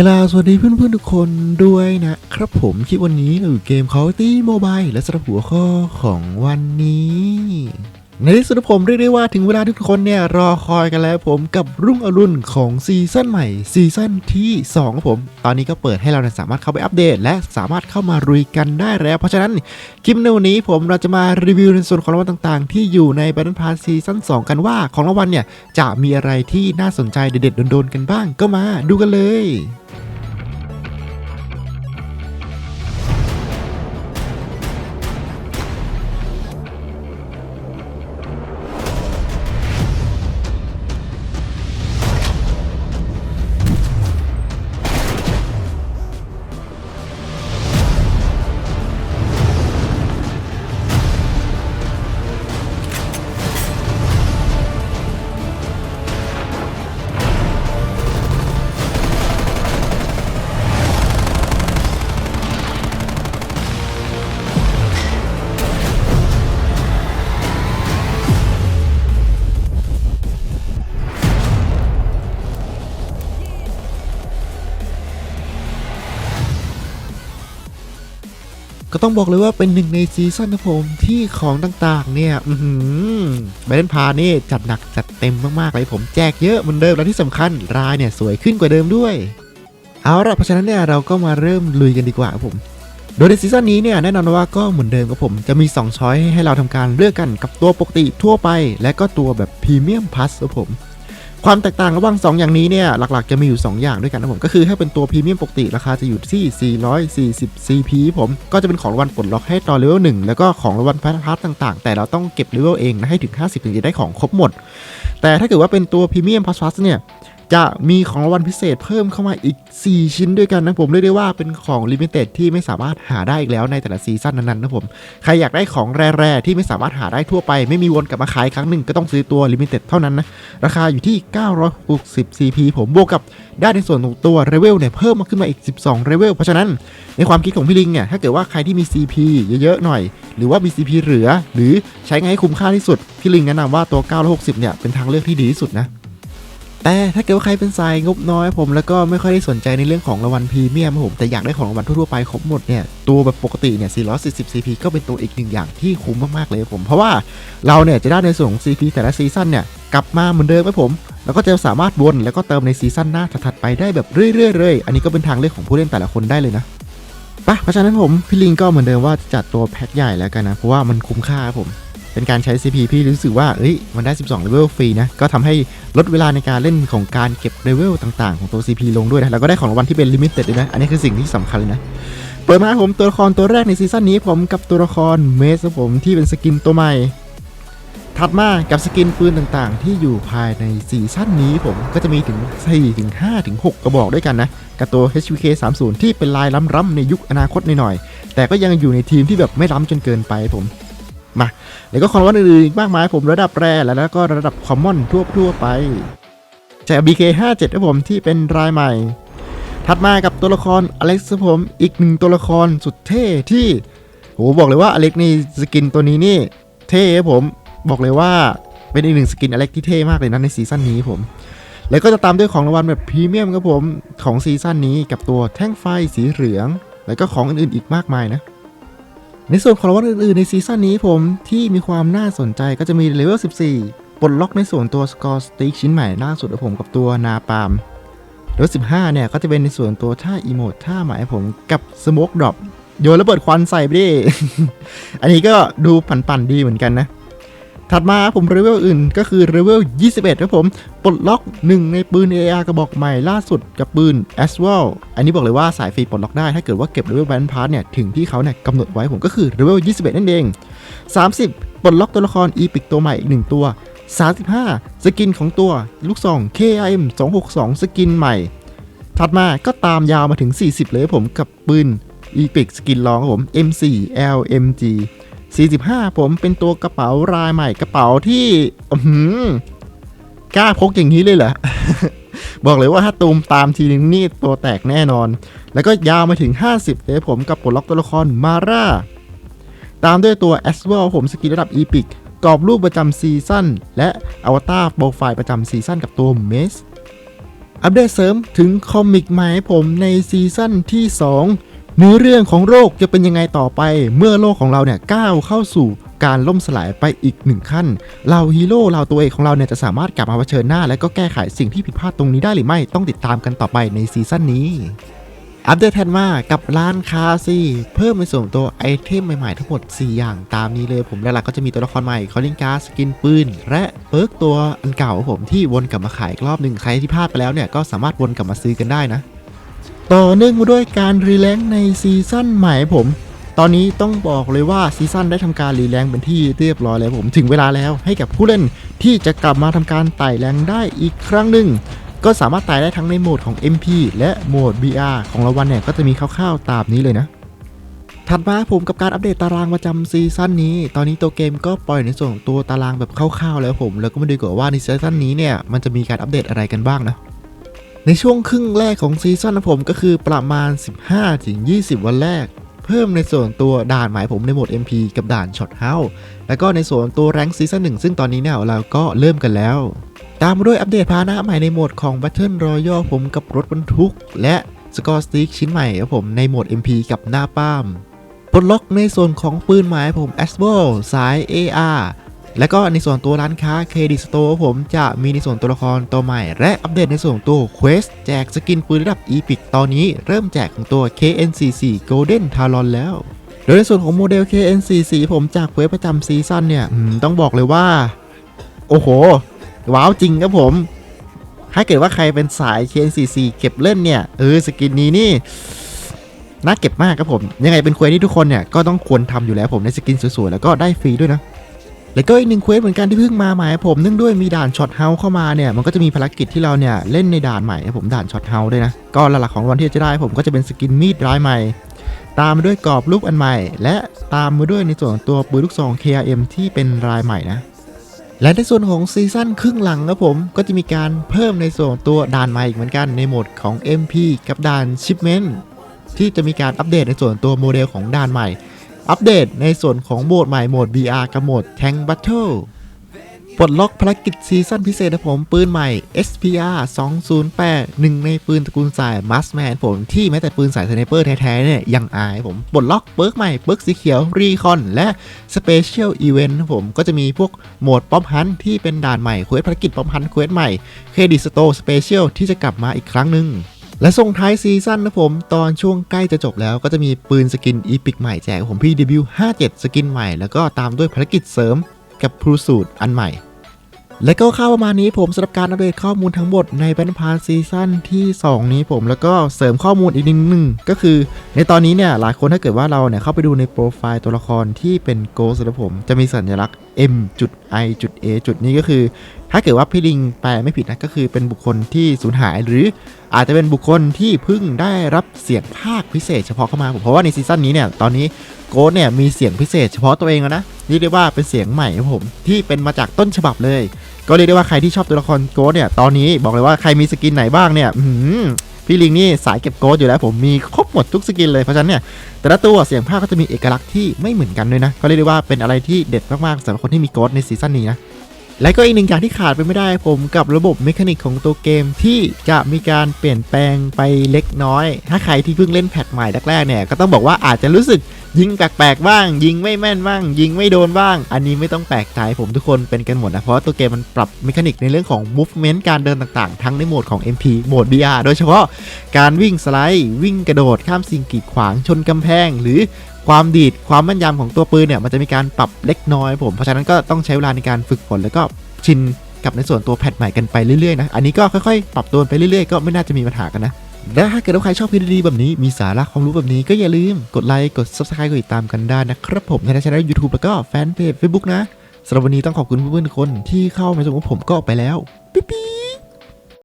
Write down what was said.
กล่าวสวัสดีเพื่อนๆทุกคนด้วยนะครับผมคลิปวันนี้เราอยู่เกม Call of Duty Mobile และสำหรับหัวข้อของวันนี้ ในที่สุดผมเรียกได้ว่าถึงเวลาทุกคนเนี่ยรอคอยกันแล้วผมกับรุ่งอรุณของซีซั่นใหม่ซีซั่นที่2ครับผม ตอนนี้ก็เปิดให้เราสามารถเข้าไปอัปเดต และสามารถเข้ามารุยกันได้แล้ว เพราะฉะนั้นคลิปในวันนี้ผมเราจะมารีวิวในส่วนของรางวัลต่างๆ ที่อยู่ใน Battle Pass ซีซั่น2 กันว่าของรางวัลเนี่ยจะมีอะไรที่น่าสนใจเด็ดๆโดนๆกันบ้างก็มาดูกันเลย ต้องบอกเลยว่าเป็นหนึ่งในซีซั่นนะผมที่ของต่างๆ เนี่ยอืมแบนด์พานี่จัดหนักจัดเต็มมากๆเลยผมแจกเยอะเหมือนเดิมแล้วที่สำคัญรายเนี่ยสวยขึ้นกว่าเดิมด้วย เอาละเพราะฉะนั้นเนี่ยเราก็มาเริ่มลุยกันดีกว่าครับผม โดยในซีซั่นนี้เนี่ยแน่นอนว่าก็เหมือนเดิมครับผมจะมี 2 ช้อยให้เราทำการเลือกกันกับตัวปกติทั่วไป และก็ตัวแบบพรีเมียมพลัสครับผม ความแตกต่างระหว่าง 2 อย่างนี้เนี่ยหลักๆจะมีอยู่ 2 อย่างด้วยกันนะผมก็คือถ้าเป็นตัวพรีเมียมปกติราคาจะอยู่ที่ 440 CP ผมก็จะเป็นของรางวัลปลดล็อกให้ตอนเลเวล1แล้วก็ของรางวัลพาร์ทต่างๆ แต่เราต้องเก็บเลเวลเองนะให้ถึง 50 ถึงจะได้ของครบหมด แต่ถ้าเกิดว่าเป็นตัวพรีเมียมพาร์ทเนี่ย จะมีของรางวัลพิเศษเพิ่มเข้ามาอีก 4 ชิ้นด้วยกันนะผมเรียกได้ว่าเป็นของลิมิเต็ดที่ไม่สามารถหาได้อีกแล้วในแต่ละซีซั่นนั้นๆนะผม ใครอยากได้ของแร่ๆที่ไม่สามารถหาได้ทั่วไปไม่มีวนกลับมาขายครั้งหนึ่งก็ต้องซื้อตัวลิมิเต็ดเท่านั้นนะ ราคาอยู่ที่ 960 CP ผมบวกกับได้ในส่วนของตัวเรเวลเนี่ยเพิ่มมาขึ้นมาอีก 12เรเวลเพราะฉะนั้นในความคิดของพี่ลิงเนี่ยถ้าเกิดว่าใครที่มี CP เยอะๆหน่อย หรือว่ามี CP เหลือ หรือใช้ไงให้คุ้มค่าที่สุดพี่ลิงแนะนำว่าตัว 960 เนี่ยเป็นทางเลือกที่ดีที่สุดนะ แต่ถ้าเกิดว่าใครเป็นสายงบน้อยผมแล้วก็ไม่ค่อยได้สนใจในเรื่องของรางวัลพรีเมียมผมแต่อยากได้ของรางวัลทั่วๆไปครบหมดเนี่ยตัวแบบปกติเนี่ย 440 CP ก็เป็นตัวอีกหนึ่งอย่างที่คุ้มมากๆเลยผม เพราะว่าเราเนี่ยจะได้ในส่วนของ CP แต่ละซีซั่นเนี่ยกลับมาเหมือนเดิมครับผม แล้วก็จะสามารถวนแล้วก็เติมในซีซั่นหน้าถัดๆไปได้แบบเรื่อยๆเลยอันนี้ก็เป็นทางเลือกของผู้เล่นแต่ละคนได้เลยนะปะเพราะฉะนั้นผมพี่ลิงก็เหมือนเดิมว่าจัดตัวแพ็คใหญ่แล้วกันนะเพราะว่ามันคุ้มค่าผม เป็นการใช้ CP พี่รู้สึกว่าเอ้ยมันได้ 12เลเวลฟรีนะ ก็ทำให้ลดเวลาในการเล่นของการเก็บเลเวลต่างๆ ของตัว CP ลงด้วยนะ แล้วก็ได้ของรางวัลที่เป็นลิมิเต็ดด้วยนะ อันนี้คือสิ่งที่สำคัญเลยนะ เปิดมาผมตัวละครตัวแรกในซีซั่นนี้ผมกับตัวละครเมสผมที่เป็นสกินตัวใหม่ ถัดมากับสกินปืนต่างๆ ที่อยู่ภายในซีซั่นนี้ผมก็จะมีถึง4ถึง5ถึง6กระบอกด้วยกันนะกับตัว HVK 30ที่เป็นลายล้ำๆในยุคอนาคตหน่อยๆแต่ก็ยังอยู่ในทีมที่แบบไม่ล้ำจนเกินไปผม มาแล้วก็คอนวันอื่นๆอีกมากมายผมระดับแรแล้วก็ระดับคอมมอนทั่วทั่วๆไปจาก BK57 ครับผมที่เป็นรายใหม่ ถัดมากับตัวละครอเล็กซ์ผมอีกหนึ่งตัวละครสุดเท่ที่โหบอกเลยว่าอเล็กนี่สกินตัวนี้นี่เท่ครับผมบอกเลยว่าเป็นอีกหนึ่งสกินอเล็กที่เท่มากเลยนะในซีซั่นนี้ผมแล้วก็จะตามด้วยของรางวัลแบบพรีเมียมครับผมของซีซั่นนี้กับตัวแท่งไฟสีเหลือง แล้วก็ของอื่นๆอีกมากมายนะ ในส่วนของรางวัลอื่นๆ ในซีซั่นนี้ผมที่มีความน่าสนใจก็จะมีเลเวล 14 ปลดล็อกในส่วนตัวสกอร์สติ๊กชิ้นใหม่ล่าสุดของผมกับตัวนาปามเลเวล 15 เนี่ย ก็จะเป็นในส่วนตัวท่าอีโมดท่าหมายผมกับสโมกดรอปโยนระเบิดควันใส่ไปดิ อันนี้ก็ดูปั่นๆดีเหมือนกันนะ ถัดมาผมเลเวลอื่นก็คือเลเวล 21 ครับผม ปลดล็อกหนึ่งในปืน AR กระบอกใหม่ล่าสุดกับปืน Aswell อันนี้บอกเลยว่าสายฟรีปลดล็อกได้ ถ้าเกิดว่าเก็บเลเวลแบนพาร์ทเนี่ยถึงที่เขาเนี่ยกำหนดไว้ผมก็คือเลเวล 21 นั่นเอง 30 ปลดล็อกตัวละคร Epic ตัวใหม่อีก1ตัว 35 สกินของตัวลูกซอง KIM 262 สกินใหม่ ถัดมาก็ตามยาวมาถึง 40 เลยครับผมกับปืน Epic สกินลองครับผม M4 LMG 45 ผมเป็นตัวกระเป๋ารายใหม่กระเป๋าที่อื้อหือกล้าพกอย่างนี้เลยเหรอ บอกเลยว่าถ้าตูมตามทีนึงนี่ตัวแตกแน่นอน แล้วก็ยาวมาถึง 50เลยผมกับปลดล็อกตัวละครมาร่า ตามด้วยตัว a s w e l ผมสกินระดับ Epic กกรอบรูปประจำซีซั่นและอวตารโปรไฟล์ประจำซีซั่นกับตัวเมสอัปเดตเสริมถึงคอมิกใหม่ให้ผมในซีซั่นที่ 2 เนื้อเรื่องของโลกจะเป็นยังไงต่อไป เมื่อโลกของเราเนี่ยก้าวเข้าสู่การล่มสลายไปอีกหนึ่งขั้น เราฮีโร่เราตัวเอกของเราเนี่ยจะสามารถกลับมาเผชิญหน้า และก็แก้ไขสิ่งที่ผิดพลาดตรงนี้ได้หรือไม่ต้องติดตามกันต่อไปในซีซั่นนี้ อัปเดตแทนมากับร้านคาสิเพิ่มในส่วนตัวไอเทมใหม่ๆทั้งหมด 4 อย่างตามนี้เลยผมหลักๆก็จะมีตัวละครใหม่คอลิงการ์ดสกินปืน และเปิร์กตัวอันเก่าผมที่วนกลับมาขายอีกรอบหนึ่งใครที่พลาดไปแล้วเนี่ยก็สามารถวนกลับมาซื้อกันได้นะ ต่อเนื่องมาด้วยการรีแลงค์ในซีซั่นใหม่ผม ตอนนี้ต้องบอกเลยว่าซีซั่นได้ทำการรีแลงค์เป็นที่เรียบร้อยแล้วผมถึงเวลาแล้วให้กับผู้เล่นที่จะกลับมาทำการไต่แรงได้อีกครั้งหนึ่งก็สามารถไตายได้ทั้งในโหมดของ MP และโหมด BR ของรางวัลเนี่ยก็จะมีคร่าวๆตามนี้เลยนะถัดมาผมกับการอัปเดตตารางประจำซีซั่นนี้ ตอนนี้ตัวเกมก็ปล่อยในส่วนของตัวตารางแบบคร่าวๆแล้วผม แล้วก็มาดูก่อนว่าในซีซั่นนี้เนี่ยมันจะมีการอัปเดตอะไรกันบ้างนะ ในช่วงครึ่งแรกของซีซั่นนะผมก็คือประมาณ 15-20 วันแรก เพิ่มในส่วนตัวด่านหมายผมในโหมด MP กับด่านช็อตเฮาแล้วก็ในส่วนตัวแรงซีซั่นหนึ่งซึ่งตอนนี้เนี่ยเราก็เริ่มกันแล้ว ตามมาด้วยอัปเดตพาหนะใหม่ในโหมดของ Battle Royale ผมกับรถบรรทุก และสกอร์สติ๊กชิ้นใหม่ครับผมในโหมด MP กับหน้าป้ามปลดล็อกในส่วนของปืนหมายผม a s b o สาย AR และก็ในส่วนตัวร้านค้า KD Store ผมจะมีในส่วนตัวละครตัวใหม่ และอัปเดตในส่วนตัว Quest แจกสกินปืนระดับ Epic ตอนนี้เริ่มแจกของตัว KN44 Golden Talon แล้วโดยในส่วนของโมเดล KN44 ผมจากเควสประจำซีซั่นเนี่ยต้องบอกเลยว่า โอ้โห ว้าวจริงครับผม ถ้าเกิดว่าใครเป็นสาย KN44 เก็บเล่นเนี่ย เออ สกินนี้นี่ น่าเก็บมากครับผม ยังไงเป็นควสที่ทุกคนเนี่ย ก็ต้องควรทำอยู่แล้วผมในสกินสวยๆ แล้วก็ได้ฟรีด้วยนะ แล้วก็อีกหนึ่งเควสเหมือนกันที่เพิ่งมาใหม่ผมเนื่องด้วยมีด่านช็อตเฮาเข้ามาเนี่ยมันก็จะมีภารกิจที่เราเนี่ยเล่นในด่านใหม่ผมด่านช็อตเฮาด้วยนะก็หลักๆของวันที่จะได้ผมก็จะเป็นสกินมีดร้ายใหม่ ตามมาด้วยกรอบรูปอันใหม่ และตามมาด้วยในส่วนตัวปืนลูกซอง KRM ที่เป็นรายใหม่นะและในส่วนของซีซั่นครึ่งหลังครับผมก็จะมีการเพิ่มในส่วนตัวด่านใหม่อีกเหมือนกันในโหมดของ MP กับด่าน Shipment ที่จะมีการอัปเดตในส่วนตัวโมเดลของด่านใหม่ อัปเดตในส่วนของโหมดใหม่โหมด BR กับโหมด Tank Battle ปลดล็อกภารกิจซีซั่นพิเศษนะผมปืนใหม่ SPR 208หนึ่งในปืนตระกูลสาย m a s แมนผมที่แม้แต่ปืนสายสไนเปอร์แท้ๆเนี่ยยังอายผมปลดล็อกเปิร์กใหม่เปิร์กสีเขียว รีคอน และ Special Event นะผมก็จะมีพวกโหมดป๊อปฮันที่เป็นด่านใหม่เควสภารกิจป๊อปฮันเควสใหม่เครดิตสโตร์สเปเชียลที่จะกลับมาอีกครั้งหนึ่ง และส่งท้ายซีซั่นนะผม ตอนช่วงใกล้จะจบแล้วก็จะมีปืนสกินอีพิกใหม่แจกผมพี่ W57 สกินใหม่ แล้วก็ตามด้วยภารกิจเสริมกับพรูสูตรอันใหม่ และก็เข้าประมาณนี้ผมสำหรับการอัปเดตข้อมูลทั้งหมดในแบนพาซีซั่นที่ 2 นี้ผมแล้วก็เสริมข้อมูลอีกนิดนึงก็คือ ในตอนนี้เนี่ยหลายคนถ้าเกิดว่าเราเนี่ยเข้าไปดูในโปรไฟล์ตัวละครที่เป็นโกสแล้วผมจะมีสัญลักษณ์ M จุด I จุด A จุดนี้ก็คือ ถ้าเกิดว่าพี่ลิงแปลไม่ผิดนะก็คือเป็นบุคคลที่สูญหาย หรืออาจจะเป็นบุคคลที่เพิ่งได้รับเสียงภาคพิเศษเฉพาะเข้ามาผมเพราะว่าในซีซั่นนี้เนี่ยตอนนี้โกดเนี่ยมีเสียงพิเศษเฉพาะตัวเองแล้วนะเรียกได้ว่าเป็นเสียงใหม่ครับผมที่เป็นมาจากต้นฉบับเลย ก็เรียกได้ว่าใครที่ชอบตัวละครโกสเนี่ยตอนนี้บอกเลยว่าใครมีสกินไหนบ้างเนี่ยพี่ลิงนี่สายเก็บโกสอยู่แล้วผมมีครบหมดทุกสกินเลยเพราะฉะนั้นเนี่ยแต่ละตัวเสียงภาคก็จะมีเอกลักษณ์ที่ไม่เหมือนกันด้วยนะ ก็เรียกได้ว่าเป็นอะไรที่เด็ดมากๆสำหรับคนที่มีโกสในซีซั่นนี้นะและก็อีกหนึ่งอย่างที่ขาดไปไม่ได้ผมกับระบบเมคานิกของตัวเกมที่จะมีการเปลี่ยนแปลงไปเล็กน้อย ถ้าใครที่เพิ่งเล่นแพทใหม่แรกๆเนี่ยก็ต้องบอกว่าอาจจะรู้สึก ยิงแปลกๆบ้าง ยิงไม่แม่นบ้าง ยิงไม่โดนบ้าง อันนี้ไม่ต้องแปลกใจผมทุกคนเป็นกันหมดนะ เพราะตัวเกมมันปรับเมคานิกในเรื่องของ movement การเดินต่างๆ ทั้งในโหมดของ MP โหมด BR โดยเฉพาะการวิ่งสไลด์วิ่งกระโดดข้ามสิ่งกีดขวางชนกำแพง หรือความดีดความแม่นยำของตัวปืนเนี่ยมันจะมีการปรับเล็กน้อยผมเพราะฉะนั้นก็ต้องใช้เวลาในการฝึกฝนแล้วก็ชินกับในส่วนตัวแพทใหม่กันไปเรื่อยๆนะ อันนี้ก็ค่อยๆ ปรับตัวไปเรื่อยๆ ก็ไม่น่าจะมีปัญหากันนะ และถ้าเกิดว่าใครชอบคลิปดีๆแบบนี้มีสาระความรู้แบบนี้ก็อย่าลืมกดไลค์กด subscribe กดติดตามกันได้นะครับผมในช่องยูทูบแล้วก็แฟนเพจ Facebook นะสำหรับวันนี้ต้องขอบคุณเพื่อนๆคนที่เข้ามาชมกับผมก็ไปแล้วปิ๊ป